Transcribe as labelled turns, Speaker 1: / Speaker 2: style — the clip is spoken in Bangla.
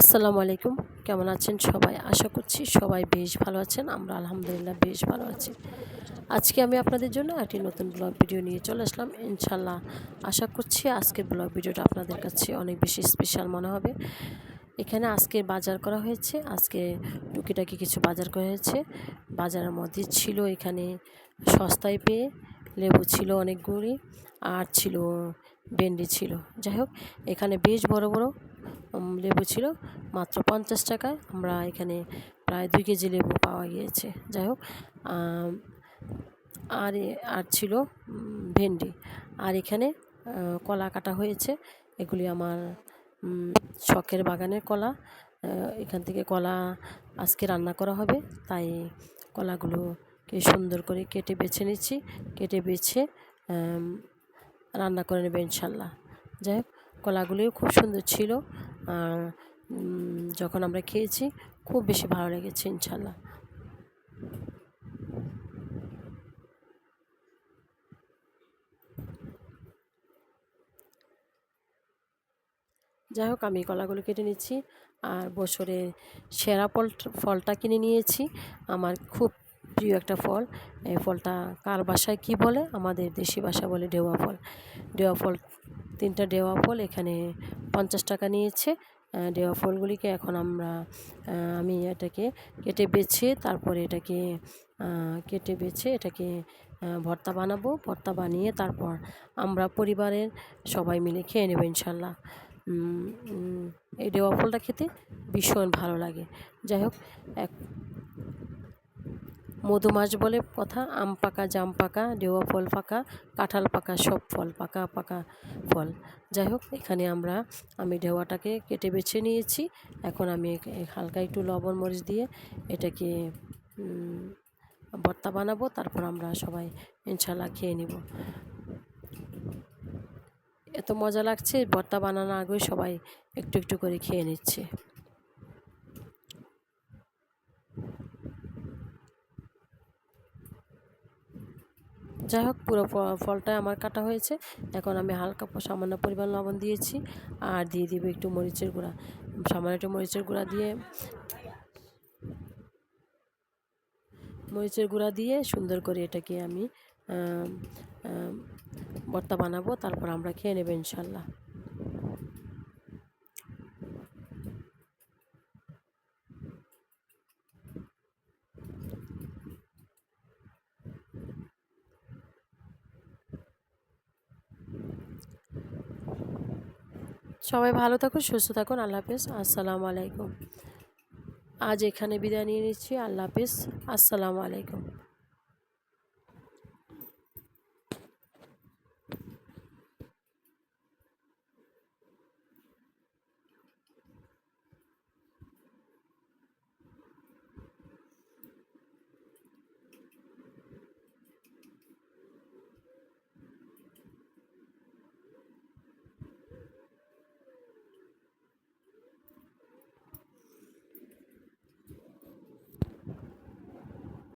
Speaker 1: আসসালামু আলাইকুম। কেমন আছেন সবাই? আশা করছি সবাই বেশ ভালো আছেন। আমরা আলহামদুলিল্লাহ বেশ ভালো আছি। আজকে আমি আপনাদের জন্য একটি নতুন ব্লগ ভিডিও নিয়ে চলে আসলাম। ইনশাল্লাহ আশা করছি আজকের ব্লগ ভিডিওটা আপনাদের কাছে অনেক বেশি স্পেশাল মনে হবে। এখানে আজকে বাজার করা হয়েছে। আজকে টুকিটাকি কিছু বাজার করা হয়েছে। বাজারের মধ্যে ছিল এখানে সস্তায় পেয়ে, লেবু ছিল অনেকগুলি আর ছিল ভেন্ডি ছিল। যাই হোক, এখানে বেশ বড় বড় লেবু ছিল, মাত্র পঞ্চাশ টাকায়। আমরা এখানে প্রায় দুই কেজি লেবু পাওয়া গিয়েছে। যাই হোক আর আর ছিল ভেন্ডি। আর এখানে কলা কাটা হয়েছে। এগুলি আমার শখের বাগানের কলা। এখান থেকে কলা আজকে রান্না করা হবে। তাই কলাগুলোকে সুন্দর করে কেটে বেছে নিচ্ছি। কেটে বেছে রান্না করে নেবে ইনশাল্লাহ। যাই হোক কলাগুলিও খুব সুন্দর ছিল। আর যখন আমরা খেয়েছি, খুব বেশি ভালো লেগেছে ইনশাল্লাহ। যাই হোক, আমি কলাগুলো কেটে নিচ্ছি। আর বছরের সেরা ফল, ফলটা কিনে নিয়েছি। আমার খুব প্রিয় একটা ফল। এই ফলটা কার বাসায় কি বলে? আমাদের দেশি ভাষা বলে ডেওয়া ফল। ডেওয়া ফল তিনটা ডেওয়া ফল এখানে পঞ্চাশ টাকা নিয়েছে। ডেওয়া ফলগুলিকে এখন আমরা আমি এটাকে কেটে বেছে তারপরে এটাকে কেটে বেছে এটাকে ভর্তা বানাবো। ভর্তা বানিয়ে তারপর আমরা পরিবারের সবাই মিলে খেয়ে নেব ইনশাল্লাহ। এই ডেওয়া ফলটা খেতে ভীষণ ভালো লাগে। যাই হোক, এক মধুমাস বলে কথা, আম পাকা, জাম পাকা ডেওয়া ফল পাকা, কাঁঠাল পাকা, সব ফল পাকা পাকা ফল। যাই হোক, এখানে আমরা আমি ঢেওয়াটাকে কেটে বেছে নিয়েছি। এখন আমি হালকা একটু লবণ মরিচ দিয়ে এটাকে ভর্তা বানাবো, তারপর আমরা সবাই ইনশাল্লাহ খেয়ে নিব। এত মজা লাগছে, ভর্তা বানানোর আগেই সবাই একটু একটু করে খেয়ে নিচ্ছে। যাই হোক পুরো ফ- ফলটাই আমার কাটা হয়েছে। এখন আমি হালকা সামান্য পরিমাণ লবণ দিয়েছি আর দিয়ে দিব একটু মরিচের গুঁড়া। সামান্য একটু মরিচের গুঁড়া দিয়ে মরিচের গুঁড়া দিয়ে সুন্দর করে এটাকে আম, ভর্তা বানাবো তারপর আমরা খেয়ে নেব ইনশাল্লাহ। সবাই ভালো থাকুন, সুস্থ থাকুন, আল্লাহ হাফেজ, আসসালামু আলাইকুম। আজ এখানে বিদায় নিয়ে নিচ্ছি, আল্লাহ হাফেজ, আসসালামু আলাইকুম।